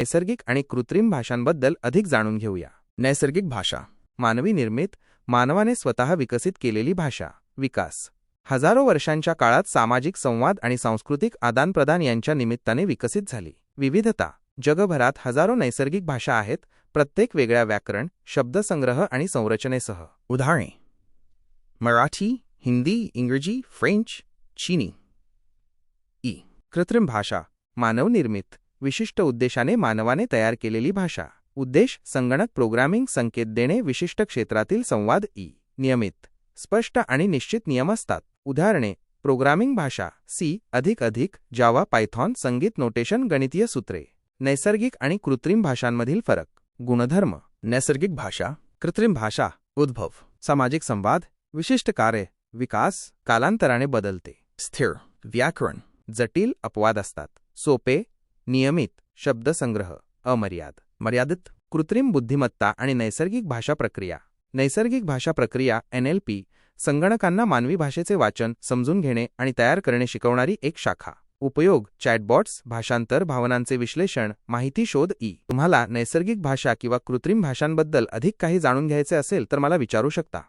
नैसर्गिक आणि कृत्रिम भाषांबद्दल अधिक जाणून घेऊया. नैसर्गिक भाषा मानवी निर्मित मानवाने स्वतः विकसित केलेली भाषा विकास. हजारो वर्षांच्या काळात सामाजिक संवाद आणि सांस्कृतिक आदानप्रदान यांच्या निमित्ताने विकसित झाली. विविधता जगभरात हजारो नैसर्गिक भाषा आहेत प्रत्येक वेगळ्या व्याकरण शब्दसंग्रह आणि संरचनेसह. उदाहरणे. मराठी हिंदी इंग्रजी फ्रेंच चीनी. ई. कृत्रिम भाषा मानवनिर्मित विशिष्ट उद्देशाने मानवाने तयार केलेली भाषा. उद्देश संगणक प्रोग्रामिंग संकेत देणे विशिष्ट क्षेत्रातील संवाद ई. नियमित स्पष्ट आणि निश्चित नियम असतात. उदाहरणे प्रोग्रामिंग भाषा सी. अधिक अधिक जावा पायथॉन संगीत नोटेशन गणितीय सूत्रे. नैसर्गिक आणि कृत्रिम भाषांमधील फरक. गुणधर्म नैसर्गिक भाषा कृत्रिम भाषा उद्भव सामाजिक संवाद विशिष्ट कार्य विकास कालांतराने बदलते. स्थिर व्याकरण जटिल अपवाद असतात. सोपे नियमित शब्दसंग्रह अमर्याद मर्यादित कृत्रिम बुद्धिमत्ता आणि नैसर्गिक भाषा प्रक्रिया. नैसर्गिक भाषा प्रक्रिया एनएलपी संगणकांना मानवी भाषेचे वाचन समजून घेणे आणि तयार करणे शिकवणारी एक शाखा. उपयोग चॅटबॉट्स भाषांतर भावनांचे विश्लेषण माहिती शोध ई. तुम्हाला नैसर्गिक भाषा किंवा कृत्रिम भाषांबद्दल अधिक काही जाणून घ्यायचे असेल तर मला विचारू शकता.